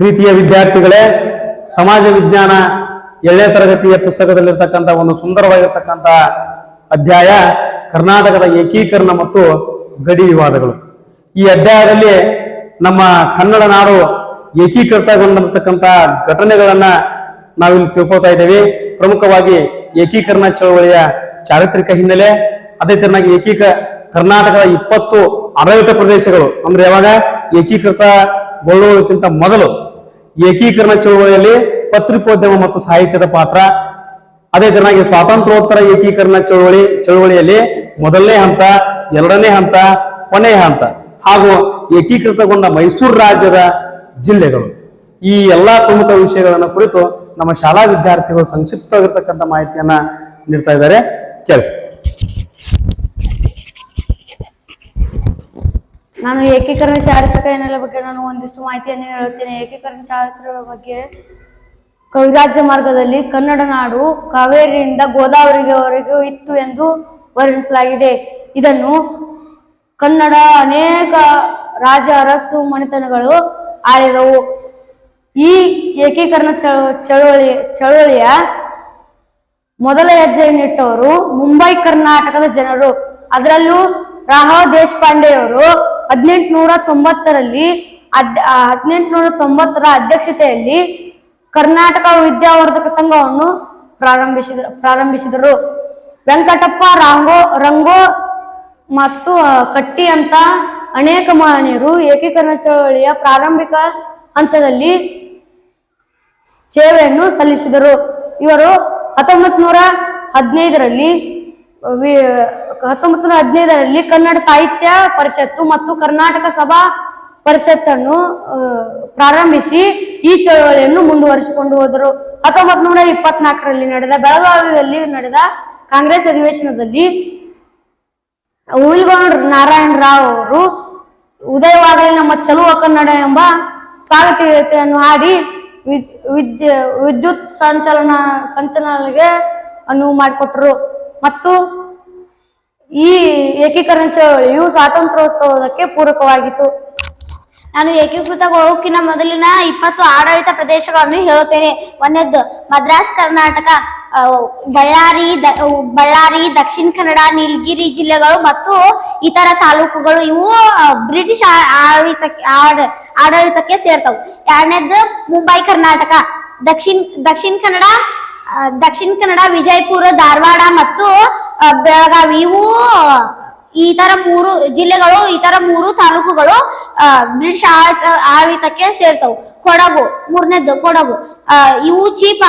ಪ್ರೀತಿಯ ವಿದ್ಯಾರ್ಥಿಗಳೇ, ಸಮಾಜ ವಿಜ್ಞಾನ ಏಳನೇ ತರಗತಿಯ ಪುಸ್ತಕದಲ್ಲಿರ್ತಕ್ಕಂಥ ಒಂದು ಸುಂದರವಾಗಿರ್ತಕ್ಕಂಥ ಅಧ್ಯಾಯ, ಕರ್ನಾಟಕದ ಏಕೀಕರಣ ಮತ್ತು ಗಡಿ ವಿವಾದಗಳು. ಈ ಅಧ್ಯಾಯದಲ್ಲಿ ನಮ್ಮ ಕನ್ನಡ ನಾಡು ಏಕೀಕೃತಗೊಂಡಿರ್ತಕ್ಕಂಥ ಘಟನೆಗಳನ್ನ ನಾವಿಲ್ಲಿ ತಿಳ್ಕೊಳ್ತಾ ಇದ್ದೇವೆ. ಪ್ರಮುಖವಾಗಿ ಏಕೀಕರಣ ಚಳವಳಿಯ ಚಾರಿತ್ರಿಕ ಹಿನ್ನೆಲೆ, ಅದೇ ತರನಾಗಿ ಏಕೀಕ, ಕರ್ನಾಟಕದ ಇಪ್ಪತ್ತು ಆಡಳಿತ ಪ್ರದೇಶಗಳು. ಅಂದ್ರೆ ಯಾವಾಗ? ಏಕೀಕೃತಗೊಳ್ಳುವುದಕ್ಕಿಂತ ಮೊದಲು ಏಕೀಕರಣ ಚಳುವಳಿಯಲ್ಲಿ ಪತ್ರಿಕೋದ್ಯಮ ಮತ್ತು ಸಾಹಿತ್ಯದ ಪಾತ್ರ. ಅದೇ ತರನಾಗಿ ಸ್ವಾತಂತ್ರ್ಯೋತ್ತರ ಏಕೀಕರಣ ಚಳುವಳಿ, ಚಳುವಳಿಯಲ್ಲಿ ಮೊದಲನೇ ಹಂತ, ಎರಡನೇ ಹಂತ, ಕೊನೆಯ ಹಂತ ಹಾಗೂ ಏಕೀಕೃತಗೊಂಡ ಮೈಸೂರು ರಾಜ್ಯದ ಜಿಲ್ಲೆಗಳು. ಈ ಎಲ್ಲಾ ಪ್ರಮುಖ ವಿಷಯಗಳನ್ನು ಕುರಿತು ನಮ್ಮ ಶಾಲಾ ವಿದ್ಯಾರ್ಥಿಗಳು ಸಂಕ್ಷಿಪ್ತವಾಗಿರ್ತಕ್ಕಂಥ ಮಾಹಿತಿಯನ್ನ ನೀಡ್ತಾ ಇದ್ದಾರೆ. ಕೇಳಿ. ನಾನು ಏಕೀಕರಣ ಚಾರಿತ್ರಿಕ ಏನೆಲ್ಲ ಬಗ್ಗೆ ನಾನು ಒಂದಿಷ್ಟು ಮಾಹಿತಿಯನ್ನು ಹೇಳುತ್ತೇನೆ. ಏಕೀಕರಣ ಚಾರಿತ್ರಿಕ ಬಗ್ಗೆ ಕವಿರಾಜ್ಯ ಮಾರ್ಗದಲ್ಲಿ ಕನ್ನಡ ನಾಡು ಕಾವೇರಿಯಿಂದ ಗೋದಾವರಿಗೆವರೆಗೂ ಇತ್ತು ಎಂದು ವರ್ಣಿಸಲಾಗಿದೆ. ಇದನ್ನು ಕನ್ನಡ ಅನೇಕ ರಾಜ ಅರಸು ಮನೆತನಗಳು ಆಳಿದವು. ಈ ಏಕೀಕರಣ ಚಳವಳಿ, ಚಳವಳಿಯ ಮೊದಲ ಹೆಜ್ಜೆಯನ್ನಿಟ್ಟವರು ಮುಂಬೈ ಕರ್ನಾಟಕದ ಜನರು. ಅದರಲ್ಲೂ ರಾಹವ್ ದೇಶಪಾಂಡೆಯವರು ಹದಿನೆಂಟುನೂರ ತೊಂಬತ್ತರಲ್ಲಿ ಅದ್ ಹದಿನೆಂಟುನೂರ ತೊಂಬತ್ತರ ಅಧ್ಯಕ್ಷತೆಯಲ್ಲಿ ಕರ್ನಾಟಕ ವಿದ್ಯಾವರ್ಧಕ ಸಂಘವನ್ನು ಪ್ರಾರಂಭಿಸಿದ, ಪ್ರಾರಂಭಿಸಿದರು. ವೆಂಕಟಪ್ಪ, ರಾಂಗೋ, ರಂಗೋ ಮತ್ತು ಕಟ್ಟಿ ಅಂತ ಅನೇಕ ಮಹನೀಯರು ಏಕೀಕರಣ ಚಳವಳಿಯ ಪ್ರಾರಂಭಿಕ ಹಂತದಲ್ಲಿ ಸೇವೆಯನ್ನು ಸಲ್ಲಿಸಿದರು. ಇವರು ಹತ್ತೊಂಬತ್ ನೂರ ಹದಿನೈದರಲ್ಲಿ ಹತ್ತೊಂಬತ್ ನೂರ ಹದಿನೈದರಲ್ಲಿ ಕನ್ನಡ ಸಾಹಿತ್ಯ ಪರಿಷತ್ತು ಮತ್ತು ಕರ್ನಾಟಕ ಸಭಾ ಪರಿಷತ್ತನ್ನು ಪ್ರಾರಂಭಿಸಿ ಈ ಚಳವಳಿಯನ್ನು ಮುಂದುವರಿಸಿಕೊಂಡು ಹೋದರು. ಹತ್ತೊಂಬತ್ ನೂರ ಇಪ್ಪತ್ನಾಲ್ಕರಲ್ಲಿ ನಡೆದ ಬೆಳಗಾವಿಯಲ್ಲಿ ನಡೆದ ಕಾಂಗ್ರೆಸ್ ಅಧಿವೇಶನದಲ್ಲಿ ಉಯಿಲ್ಗೊಂಡ್ ನಾರಾಯಣ ರಾವ್ ಅವರು ಉದಯವಾಗಲಿ ನಮ್ಮ ಚಲುವ ಕನ್ನಡ ಎಂಬ ಸ್ವಾಗತ ಗೀತೆಯನ್ನು ಹಾಡಿ ವಿದ್- ವಿದ್ಯ, ವಿದ್ಯುತ್ ಸಂಚಲನ ಸಂಚಲನಗೆ ಅನುವು ಮಾಡಿಕೊಟ್ರು ಮತ್ತು ಈ ಏಕೀಕರಣ ಚಳವಳಿಯು ಸ್ವಾತಂತ್ರ್ಯೋತ್ಸವಕ್ಕೆ ಪೂರಕವಾಗಿತ್ತು. ನಾನು ಏಕೀಕೃತಗೊಳ್ಳೋಕಿನ ಮೊದಲಿನ ಇಪ್ಪತ್ತು ಆಡಳಿತ ಪ್ರದೇಶಗಳನ್ನು ಹೇಳುತ್ತೇನೆ. ಒಂದೆದ್ದು ಮದ್ರಾಸ್, ಕರ್ನಾಟಕ ಬಳ್ಳಾರಿ ಬಳ್ಳಾರಿ, ದಕ್ಷಿಣ ಕನ್ನಡ, ನೀಲಗಿರಿ ಜಿಲ್ಲೆಗಳು ಮತ್ತು ಇತರ ತಾಲೂಕುಗಳು ಇವು ಬ್ರಿಟಿಷ್ ಆಡಳಿತ ಆಡಳಿತಕ್ಕೆ, ಆಡ- ಆಡಳಿತಕ್ಕೆ ಸೇರ್ತವು. ಎರಡನೇದ್ದು ಮುಂಬೈ, ಕರ್ನಾಟಕ, ದಕ್ಷಿಣ ದಕ್ಷಿಣ ಕನ್ನಡ ದಕ್ಷಿಣ ಕನ್ನಡ, ವಿಜಯಪುರ, ಧಾರವಾಡ ಮತ್ತು ಬೆಳಗಾವಿ. ಇವು, ಈ ತರ ಮೂರು ಜಿಲ್ಲೆಗಳು, ಈ ತರ ಮೂರು ತಾಲೂಕುಗಳು ಬ್ರಿಟಿಷ್ ಆಡಳಿತ ಆಡಳಿತಕ್ಕೆ ಸೇರ್ತವು. ಕೊಡಗು, ಮೂರನೇದ್ದು ಕೊಡಗು. ಇವು ಚೀಫ್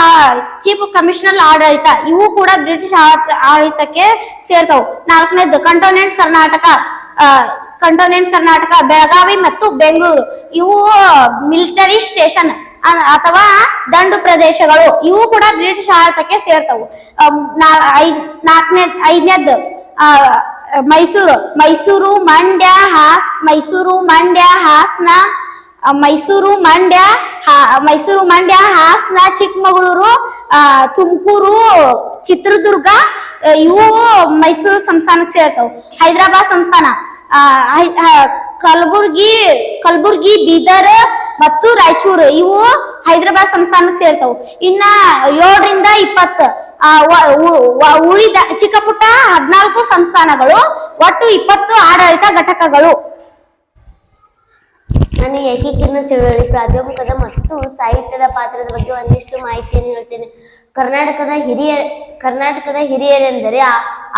ಚೀಫ್ ಕಮಿಷನರ್ ಆಡಳಿತ. ಇವು ಕೂಡ ಬ್ರಿಟಿಷ್ ಆಳಿತಕ್ಕೆ ಸೇರ್ತವು. ನಾಲ್ಕನೇದ್ದು ಕಂಟೋನೆಂಟ್ ಕರ್ನಾಟಕ. ಕಂಟೋನೆಂಟ್ ಕರ್ನಾಟಕ, ಬೆಳಗಾವಿ ಮತ್ತು ಬೆಂಗಳೂರು. ಇವು ಮಿಲಿಟರಿ ಸ್ಟೇಷನ್. ಅಥವಾ ದಂಡು ಪ್ರದೇಶಗಳು ಇವು ಕೂಡ ಬ್ರಿಟಿಷ್ ಆಡಳಿತಕ್ಕೆ ಸೇರ್ತವು. ನಾಲ್ಕನೇ ಐದನೇದ್ದು ಮೈಸೂರು ಮೈಸೂರು ಮಂಡ್ಯ ಹಾಸ್ ಮೈಸೂರು ಮಂಡ್ಯ ಹಾಸನ ಮೈಸೂರು ಮಂಡ್ಯ ಮೈಸೂರು ಮಂಡ್ಯ ಹಾಸನ ಚಿಕ್ಕಮಗಳೂರು ತುಮಕೂರು ಚಿತ್ರದುರ್ಗ ಇವು ಮೈಸೂರು ಸಂಸ್ಥಾನಕ್ಕೆ ಸೇರ್ತವು. ಹೈದರಾಬಾದ್ ಸಂಸ್ಥಾನ ಆ, ಕಲಬುರ್ಗಿ ಕಲಬುರ್ಗಿ, ಬೀದರ್ ಮತ್ತು ರಾಯಚೂರು. ಇವು ಹೈದರಾಬಾದ್ ಸಂಸ್ಥಾನಕ್ಕೆ ಸೇರ್ತಾವು. ಇನ್ನ ಏಳರಿಂದ ಇಪ್ಪತ್ತು ಉಳಿದ ಚಿಕ್ಕ ಪುಟ್ಟ ಹದಿನಾಲ್ಕು ಸಂಸ್ಥಾನಗಳು, ಒಟ್ಟು ಇಪ್ಪತ್ತು ಆಡಳಿತ ಘಟಕಗಳು. ನಾನು ಏಕೀಕರಣ ಚಳವಳಿ ಪ್ರಾಧ್ಯಾಪಕದ ಮತ್ತು ಸಾಹಿತ್ಯದ ಪಾತ್ರದ ಬಗ್ಗೆ ಒಂದಿಷ್ಟು ಮಾಹಿತಿಯನ್ನು ಹೇಳ್ತೇನೆ. ಕರ್ನಾಟಕದ ಹಿರಿಯ, ಕರ್ನಾಟಕದ ಹಿರಿಯರೆಂದರೆ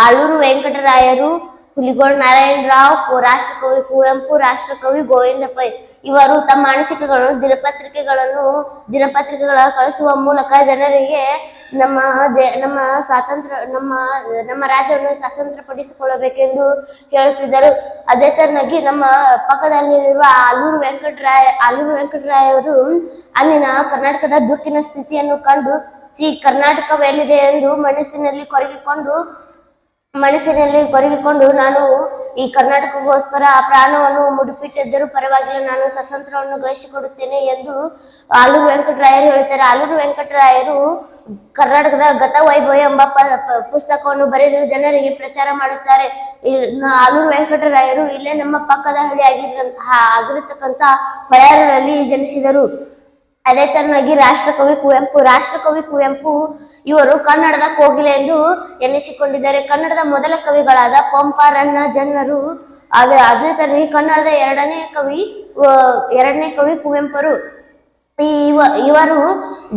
ಆಲೂರು ವೆಂಕಟರಾಯರು ಹುಲಿಗೋಳ್ ನಾರಾಯಣ ರಾವ್ ರಾಷ್ಟ್ರಕವಿ ಕುವೆಂಪು ರಾಷ್ಟ್ರಕವಿ ಗೋವಿಂದ ಪೈ. ಇವರು ತಮ್ಮ ಅನಿಸಿಕೆಗಳನ್ನು ದಿನಪತ್ರಿಕೆಗಳನ್ನು, ದಿನಪತ್ರಿಕೆಗಳ ಕಳಿಸುವ ಮೂಲಕ ಜನರಿಗೆ ನಮ್ಮ ದೇ, ನಮ್ಮ ಸ್ವಾತಂತ್ರ್ಯ, ನಮ್ಮ ನಮ್ಮ ರಾಜ್ಯವನ್ನು ಸ್ವಾತಂತ್ರ್ಯಪಡಿಸಿಕೊಳ್ಳಬೇಕೆಂದು ಹೇಳುತ್ತಿದ್ದರು. ಅದೇ ತರನಾಗಿ ನಮ್ಮ ಪಕ್ಕದಲ್ಲಿರುವ ಆಲೂರು ವೆಂಕಟರಾಯ ಆಲೂರು ವೆಂಕಟರಾಯ ಅವರು ಅಂದಿನ ಕರ್ನಾಟಕದ ದುಃಖಿನ ಸ್ಥಿತಿಯನ್ನು ಕಂಡು, ಚಿ ಕರ್ನಾಟಕವೆಲ್ಲಿದೆ ಎಂದು ಮನಸ್ಸಿನಲ್ಲಿ ಕೊರಗಿಕೊಂಡು ಮನಸ್ಸಿನಲ್ಲಿ ಕೊರಗಿಕೊಂಡು ನಾನು ಈ ಕರ್ನಾಟಕಕ್ಕೋಸ್ಕರ ಪ್ರಾಣವನ್ನು ಮುಡುಪಿಟ್ಟಿದ್ದರೂ ಪರವಾಗಿಲ್ಲ. ನಾನು ಸ್ವತಂತ್ರವನ್ನು ಗಳಿಸಿಕೊಡುತ್ತೇನೆ ಎಂದು ಆಲೂರು ವೆಂಕಟರಾಯರು ಹೇಳ್ತಾರೆ. ಆಲೂರು ವೆಂಕಟರಾಯರು ಕರ್ನಾಟಕದ ಗತ ವೈಭವ ಎಂಬ ಪುಸ್ತಕವನ್ನು ಬರೆದು ಜನರಿಗೆ ಪ್ರಚಾರ ಮಾಡುತ್ತಾರೆ. ಆಲೂರು ವೆಂಕಟರಾಯರು ಇಲ್ಲೇ ನಮ್ಮ ಪಕ್ಕದ ಹಳ್ಳಿ ಆಗಿರ ಆಗಿರತಕ್ಕಂತ ಜನಿಸಿದರು. ಅದೇ ತರನಾಗಿ ರಾಷ್ಟ್ರಕವಿ ಕುವೆಂಪು ರಾಷ್ಟ್ರಕವಿ ಕುವೆಂಪು ಇವರು ಕನ್ನಡದ ಕೋಗಿಲೆ ಎಂದು ಎನ್ನಿಸಿಕೊಂಡಿದ್ದಾರೆ ಕನ್ನಡದ ಮೊದಲ ಕವಿಗಳಾದ ಪಂಪ ರನ್ನ ಜನರು ಅದೇ ಅದೇ ತರನಾಗಿ ಕನ್ನಡದ ಎರಡನೇ ಕವಿ ಎರಡನೇ ಕವಿ ಕುವೆಂಪರು. ಇವ, ಇವರು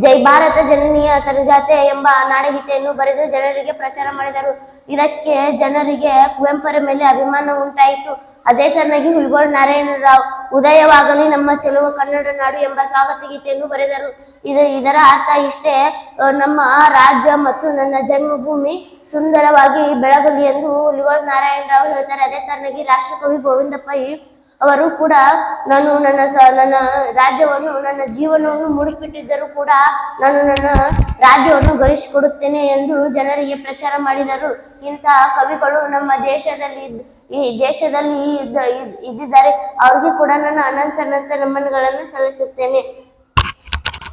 ಜೈ ಭಾರತ ಜನನೀಯ ತನುಜಾತೆ ಎಂಬ ನಾಡಗೀತೆಯನ್ನು ಬರೆದು ಜನರಿಗೆ ಪ್ರಚಾರ ಮಾಡಿದರು. ಇದಕ್ಕೆ ಜನರಿಗೆ ಕುವೆಂಪರ ಮೇಲೆ ಅಭಿಮಾನ ಉಂಟಾಯಿತು. ಅದೇ ತರನಾಗಿ ಹುಲ್ಗೋಳ್ ನಾರಾಯಣರಾವ್, ಉದಯವಾಗಲಿ ನಮ್ಮ ಚೆಲುವ ಕನ್ನಡ ನಾಡು ಎಂಬ ಸ್ವಾಗತ ಗೀತೆಯನ್ನು ಬರೆದರು. ಇದು, ಇದರ ಅರ್ಥ ಇಷ್ಟೇ ನಮ್ಮ ರಾಜ್ಯ ಮತ್ತು ನನ್ನ ಜನ್ಮಭೂಮಿ ಸುಂದರವಾಗಿ ಬೆಳಗಲಿ ಎಂದು ಹುಲ್ಗೋಳ್ ನಾರಾಯಣರಾವ್ ಹೇಳ್ತಾರೆ. ಅದೇ ತರನಾಗಿ ರಾಷ್ಟ್ರಕವಿ ಗೋವಿಂದ ಪೈ ಅವರು ಕೂಡ ನಾನು ನನ್ನ ಸ, ನನ್ನ ರಾಜ್ಯವನ್ನು, ನನ್ನ ಜೀವನವನ್ನು ಮುಡುಪಿಟ್ಟಿದ್ದರೂ ಕೂಡ ನಾನು ನನ್ನ ರಾಜ್ಯವನ್ನು ಗಳಿಸಿಕೊಡುತ್ತೇನೆ ಎಂದು ಜನರಿಗೆ ಪ್ರಚಾರ ಮಾಡಿದರು. ಇಂತಹ ಕವಿಗಳು ನಮ್ಮ ದೇಶದಲ್ಲಿ ಈ ದೇಶದಲ್ಲಿ ಇದ್ದ- ಇದ್- ಇದ್ದಿದ್ದಾರೆ. ಅವ್ರಿಗೆ ಕೂಡ ನಾನು ಅನಂತ ಅನಂತ ನಮನಗಳನ್ನು ಸಲ್ಲಿಸುತ್ತೇನೆ.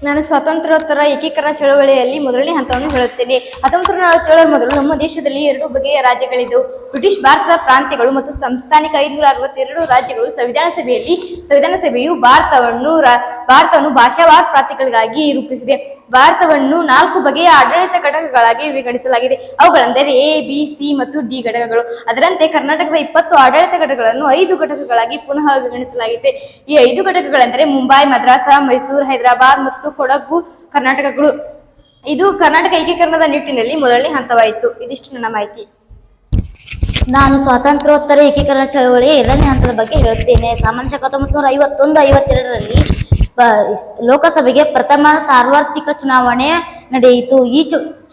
ನಾನು ಸ್ವಾತಂತ್ರ್ಯೋತ್ತರ ಏಕೀಕರಣ ಚಳವಳಿಯಲ್ಲಿ ಮೊದಲನೇ ಹಂತವನ್ನು ಹೇಳುತ್ತೇನೆ. ಹತ್ತೊಂಬತ್ತು ನೂರ ನಲವತ್ತೇಳರ ಮೊದಲು ನಮ್ಮ ದೇಶದಲ್ಲಿ ಎರಡು ಬಗೆಯ ರಾಜ್ಯಗಳಿದ್ದವು. ಬ್ರಿಟಿಷ್, ಭಾರತದ ಪ್ರಾಂತ್ಯಗಳು ಮತ್ತು ಸಂಸ್ಥಾನಿಕ ಐದುನೂರ ಅರವತ್ತೆರಡು ರಾಜ್ಯಗಳು ಸಂವಿಧಾನ ಸಭೆಯಲ್ಲಿ, ಸಂವಿಧಾನ ಸಭೆಯು ಭಾರತವನ್ನು ಭಾರತವನ್ನು ಭಾಷಾವಾರ್ ಪ್ರಾಂತ್ಯಗಳಿಗಾಗಿ ರೂಪಿಸಿದೆ. ಭಾರತವನ್ನು ನಾಲ್ಕು ಬಗೆಯ ಆಡಳಿತ ಘಟಕಗಳಾಗಿ ವಿಂಗಡಿಸಲಾಗಿದೆ. ಅವುಗಳೆಂದರೆ ಎ, ಬಿ, ಸಿ ಮತ್ತು ಡಿ ಘಟಕಗಳು. ಅದರಂತೆ ಕರ್ನಾಟಕದ ಇಪ್ಪತ್ತು ಆಡಳಿತ ಘಟಕಗಳನ್ನು ಐದು ಘಟಕಗಳಾಗಿ ಪುನಃ ವಿಂಗಡಿಸಲಾಗಿದೆ. ಈ ಐದು ಘಟಕಗಳೆಂದರೆ ಮುಂಬೈ, ಮದ್ರಾಸ, ಮೈಸೂರು, ಹೈದರಾಬಾದ್ ಮತ್ತು ಕೊಡಗು ಕರ್ನಾಟಕಗಳು. ಇದು ಕರ್ನಾಟಕ ಏಕೀಕರಣದ ನಿಟ್ಟಿನಲ್ಲಿ ಮೊದಲನೇ ಹಂತವಾಯಿತು. ಇದಿಷ್ಟು ನನ್ನ ಮಾಹಿತಿ. ನಾನು ಸ್ವಾತಂತ್ರ್ಯೋತ್ತರ ಏಕೀಕರಣ ಚಳವಳಿಯ ಎರಡನೇ ಹಂತದ ಬಗ್ಗೆ ಹೇಳುತ್ತೇನೆ. ಸಾಮಾನ್ಯ ಹತ್ತೊಂಬತ್ತು ನೂರ ಐವತ್ತೊಂದು, ಐವತ್ತೆರಡರಲ್ಲಿ ಲೋಕಸಭೆಗೆ ಪ್ರಥಮ ಸಾರ್ವತ್ರಿಕ ಚುನಾವಣೆ ನಡೆಯಿತು. ಈ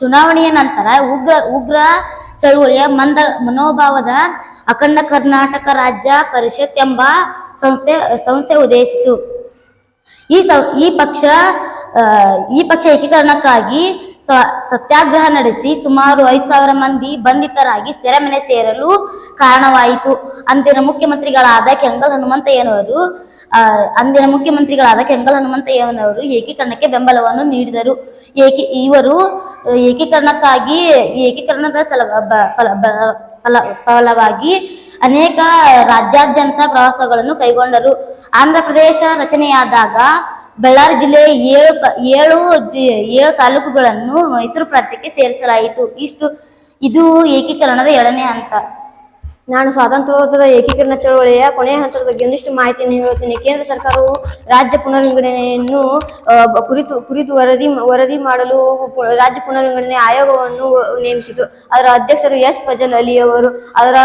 ಚುನಾವಣೆಯ ನಂತರ ಉಗ್ರ ಉಗ್ರ ಚಳುವಳಿಯ ಮಂದ, ಮನೋಭಾವದ ಅಖಂಡ ಕರ್ನಾಟಕ ರಾಜ್ಯ ಪರಿಷತ್ ಎಂಬ ಸಂಸ್ಥೆ ಸಂಸ್ಥೆ ಉದಯಿಸಿತು. ಈ ಈ ಪಕ್ಷ ಈ ಪಕ್ಷ ಏಕೀಕರಣಕ್ಕಾಗಿ ಸತ್ಯಾಗ್ರಹ ನಡೆಸಿ ಸುಮಾರು ಐದು ಸಾವಿರ ಮಂದಿ ಬಂಧಿತರಾಗಿ ಸೆರೆಮನೆ ಸೇರಲು ಕಾರಣವಾಯಿತು. ಅಂದಿನ ಮುಖ್ಯಮಂತ್ರಿಗಳಾದ ಕೆಂಗಲ್ ಹನುಮಂತಯ್ಯನವರು ಅಂದಿನ ಮುಖ್ಯಮಂತ್ರಿಗಳಾದ ಕೆಂಗಲ್ ಹನುಮಂತಯ್ಯನವರು ಏಕೀಕರಣಕ್ಕೆ ಬೆಂಬಲವನ್ನು ನೀಡಿದರು. ಏಕಿ, ಇವರು ಏಕೀಕರಣಕ್ಕಾಗಿ, ಏಕೀಕರಣದ ಸಲ ಫಲ ಫಲವಾಗಿ ಅನೇಕ ರಾಜ್ಯಾದ್ಯಂತ ಪ್ರವಾಸಗಳನ್ನು ಕೈಗೊಂಡರು. ಆಂಧ್ರ ಪ್ರದೇಶ ರಚನೆಯಾದಾಗ ಬಳ್ಳಾರಿ ಜಿಲ್ಲೆಯ ಏಳು ಏಳು ಏಳು ತಾಲೂಕುಗಳನ್ನು ಮೈಸೂರು ಪ್ರಾಂತ್ಯಕ್ಕೆ ಸೇರಿಸಲಾಯಿತು. ಇಷ್ಟು, ಇದು ಏಕೀಕರಣದ ಎರಡನೇ ಹಂತ. ನಾನು ಸ್ವಾತಂತ್ರ್ಯೋತ್ಸವದ ಏಕೀಕರಣ ಚಳವಳಿಯ ಕೊನೆಯ ಹಂತದ ಬಗ್ಗೆ ಒಂದಿಷ್ಟು ಮಾಹಿತಿಯನ್ನು ಹೇಳುತ್ತೇನೆ. ಕೇಂದ್ರ ಸರ್ಕಾರವು ರಾಜ್ಯ ಪುನರ್ವಿಂಗಡಣೆಯನ್ನು ಕುರಿತು ಕುರಿತು ವರದಿ ವರದಿ ಮಾಡಲು ರಾಜ್ಯ ಪುನರ್ವಿಂಗಡಣೆ ಆಯೋಗವನ್ನು ನೇಮಿಸಿತು. ಅದರ ಅಧ್ಯಕ್ಷರು ಎಸ್. ಫಜಲ್ ಅಲಿ ಅವರು, ಅದರ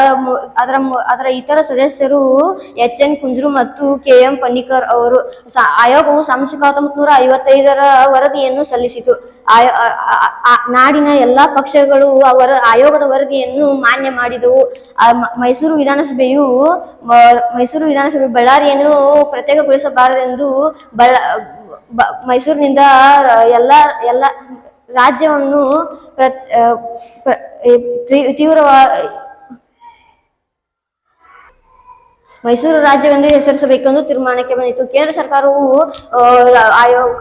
ಅದರ ಅದರ ಇತರ ಸದಸ್ಯರು ಎಚ್. ಎನ್. ಕುಂಜ್ರು ಮತ್ತು ಕೆ. ಎಂ. ಪನ್ನಿಕರ್ ಅವರು. ಆಯೋಗವು ಸಾಂಸ್ಥಿಕ ಹತ್ತೊಂಬತ್ತು ನೂರ ಐವತ್ತೈದರ ವರದಿಯನ್ನು ಸಲ್ಲಿಸಿತು. ನಾಡಿನ ಎಲ್ಲಾ ಪಕ್ಷಗಳು ಅವರ, ಆಯೋಗದ ವರದಿಯನ್ನು ಮಾನ್ಯ ಮಾಡಿದವು. ಮೈಸೂರು ವಿಧಾನಸಭೆಯು ಮೈಸೂರು ವಿಧಾನಸಭೆ ಬಳ್ಳಾರಿಯನ್ನು ಪ್ರತ್ಯೇಕಗೊಳಿಸಬಾರದೆಂದು ಬಳ್ಳ ಮೈಸೂರಿನಿಂದ ಎಲ್ಲ ಎಲ್ಲ ರಾಜ್ಯವನ್ನು ಪ್ರ ತೀವ್ರವಾ ಮೈಸೂರು ರಾಜ್ಯವೆಂದು ಹೆಸರಿಸಬೇಕೆಂದು ತೀರ್ಮಾನಕ್ಕೆ ಬಂದಿತು ಕೇಂದ್ರ ಸರ್ಕಾರವು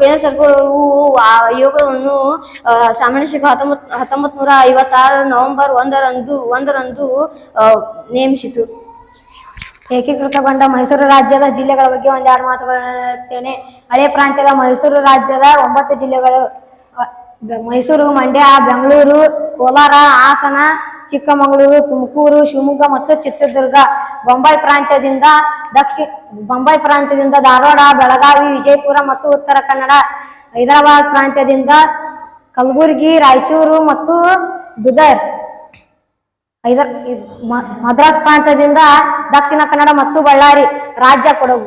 ಕೇಂದ್ರ ಸರ್ಕಾರವು ಆಯೋಗವನ್ನು ಸಾಮಾನ್ಯ ಶಕ ಹತ್ತೊಂಬತ್ ಹತ್ತೊಂಬತ್ತು ನೂರ ಐವತ್ತಾರು ನವೆಂಬರ್ ಒಂದರಂದು ಒಂದರಂದು ನೇಮಿಸಿತು. ಏಕೀಕೃತಗೊಂಡ ಮೈಸೂರು ರಾಜ್ಯದ ಜಿಲ್ಲೆಗಳ ಬಗ್ಗೆ ಒಂದೆರಡು ಮಾತುಗಳನ್ನು ಹೇಳುತ್ತೇನೆ. ಹಳೆ ಪ್ರಾಂತ್ಯದ ಮೈಸೂರು ರಾಜ್ಯದ ಒಂಬತ್ತು ಜಿಲ್ಲೆಗಳು ಮೈಸೂರು, ಮಂಡ್ಯ, ಬೆಂಗಳೂರು, ಕೋಲಾರ, ಹಾಸನ ಚಿಕ್ಕಮಗಳೂರು, ತುಮಕೂರು, ಶಿವಮೊಗ್ಗ ಮತ್ತು ಚಿತ್ರದುರ್ಗ. ಬೊಂಬೈ ಪ್ರಾಂತ್ಯದಿಂದ ದಕ್ಷಿಣ ಬೊಂಬೈ ಪ್ರಾಂತ್ಯದಿಂದ ಧಾರವಾಡ, ಬೆಳಗಾವಿ, ವಿಜಯಪುರ ಮತ್ತು ಉತ್ತರ ಕನ್ನಡ. ಹೈದರಾಬಾದ್ ಪ್ರಾಂತ್ಯದಿಂದ ಕಲಬುರಗಿ, ರಾಯಚೂರು ಮತ್ತು ಬಿದರ್ ಹೈದರ್, ಮದ್ರಾಸ್ ಪ್ರಾಂತ್ಯದಿಂದ ದಕ್ಷಿಣ ಕನ್ನಡ ಮತ್ತು ಬಳ್ಳಾರಿ. ರಾಜ್ಯ ಕೊಡಗು.